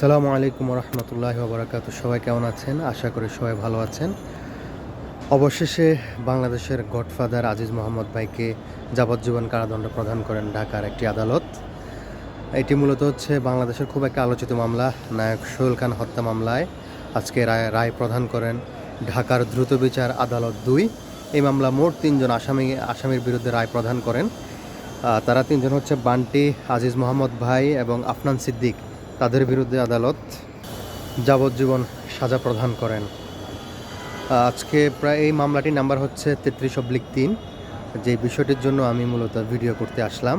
সালামু আলাইকুম রহমতুল্লাহ বারাকাতু সবাই কেমন আছেন? আশা করি সবাই ভালো আছেন। অবশেষে বাংলাদেশের গডফাদার আজিজ মোহাম্মদ ভাইকে যাবজ্জীবন কারাদণ্ড প্রদান করেন ঢাকার একটি আদালত। এটি মূলত হচ্ছে বাংলাদেশের খুব একটা আলোচিত মামলা, নায়ক সোহেল খান হত্যা মামলায় আজকে রায় রায় প্রদান করেন ঢাকার দ্রুত বিচার আদালত দুই। এই মামলা মোট তিনজন আসামি, আসামির বিরুদ্ধে রায় প্রদান করেন। তারা তিনজন হচ্ছে বান্টি আজিজ মোহাম্মদ ভাই এবং আফনান সিদ্দিক। তাদের বিরুদ্ধে আদালত যাবজ্জীবন সাজা প্রদান করেন। আজকে প্রায় এই মামলাটির নাম্বার হচ্ছে তেত্রিশ অব্লিক তিন। যে বিষয়টির জন্য আমি মূলত ভিডিও করতে আসলাম।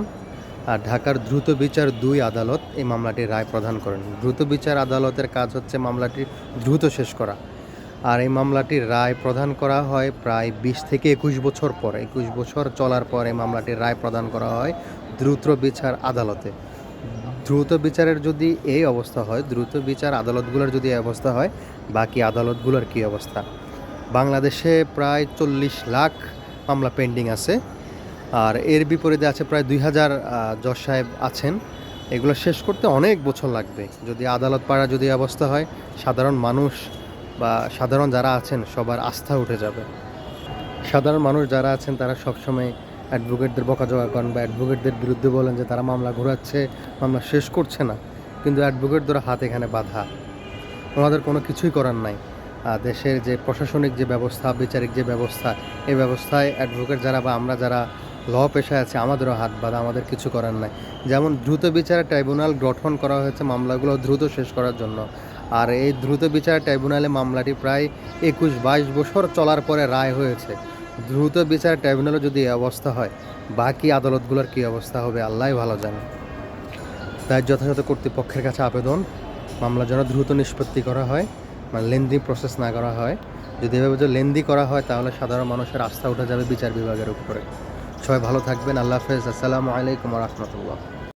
আর ঢাকার দ্রুত বিচার দুই আদালত এই মামলাটির রায় প্রদান করেন। দ্রুত বিচার আদালতের কাজ হচ্ছে মামলাটি দ্রুত শেষ করা। আর এই মামলাটির রায় প্রদান করা হয় প্রায় বিশ থেকে একুশ বছর পর। একুশ বছর চলার পর এই মামলাটির রায় প্রদান করা হয় দ্রুত বিচার আদালতে। দ্রুত বিচারের যদি এই অবস্থা হয়, দ্রুত বিচার আদালতগুলোর যদি এই অবস্থা হয়, বাকি আদালতগুলোর কী অবস্থা? বাংলাদেশে প্রায় চল্লিশ লাখ মামলা পেন্ডিং আছে, আর এর বিপরীতে আছে প্রায় দুই হাজার জজ সাহেব আছেন। এগুলো শেষ করতে অনেক বছর লাগবে। যদি আদালত পাড়া যদি অবস্থা হয়, সাধারণ মানুষ বা সাধারণ যারা আছেন সবার আস্থা উঠে যাবে। সাধারণ মানুষ যারা আছেন তারা সবসময় অ্যাডভোকেটদের বকাঝকা করেন বা অ্যাডভোকেটদের বিরুদ্ধে বলেন যে তারা মামলা ঘোরাচ্ছে, মামলা শেষ করছে না, কিন্তু অ্যাডভোকেটদের হাত এখানে বাধা। ওনাদের কোনো কিছুই করার নাই। দেশের যে প্রশাসনিক যে ব্যবস্থা, বিচারিক যে ব্যবস্থা এই ব্যবস্থায় অ্যাডভোকেট যারা বা আমরা যারা ল পেশায় আছে, আমাদেরও হাত বাঁধা, আমাদের কিছু করার নাই। যেমন দ্রুত বিচারে ট্রাইব্যুনাল গঠন করা হয়েছে মামলাগুলো দ্রুত শেষ করার জন্য। আর এই দ্রুত বিচার ট্রাইব্যুনালে মামলাটি প্রায় একুশ বাইশ বছর চলার পরে রায় হয়েছে। দ্রুত বিচার ট্রাইব্যুনালে যদি এই অবস্থা হয়, বাকি আদালতগুলোর কী অবস্থা হবে আল্লাহ ভালো জানে। তাই যথাযথ কর্তৃপক্ষের কাছে আবেদন, মামলা যেন দ্রুত নিষ্পত্তি করা হয় মানে লেন্দি প্রসেস না করা হয়। যদি এভাবে যে লেন্দি করা হয়, তাহলে সাধারণ মানুষের আস্থা উঠে যাবে বিচার বিভাগের উপরে। সবাই ভালো থাকবেন, আল্লাহ হাফেজ। আসসালামু আলাইকুম রহমতুল্লাহ।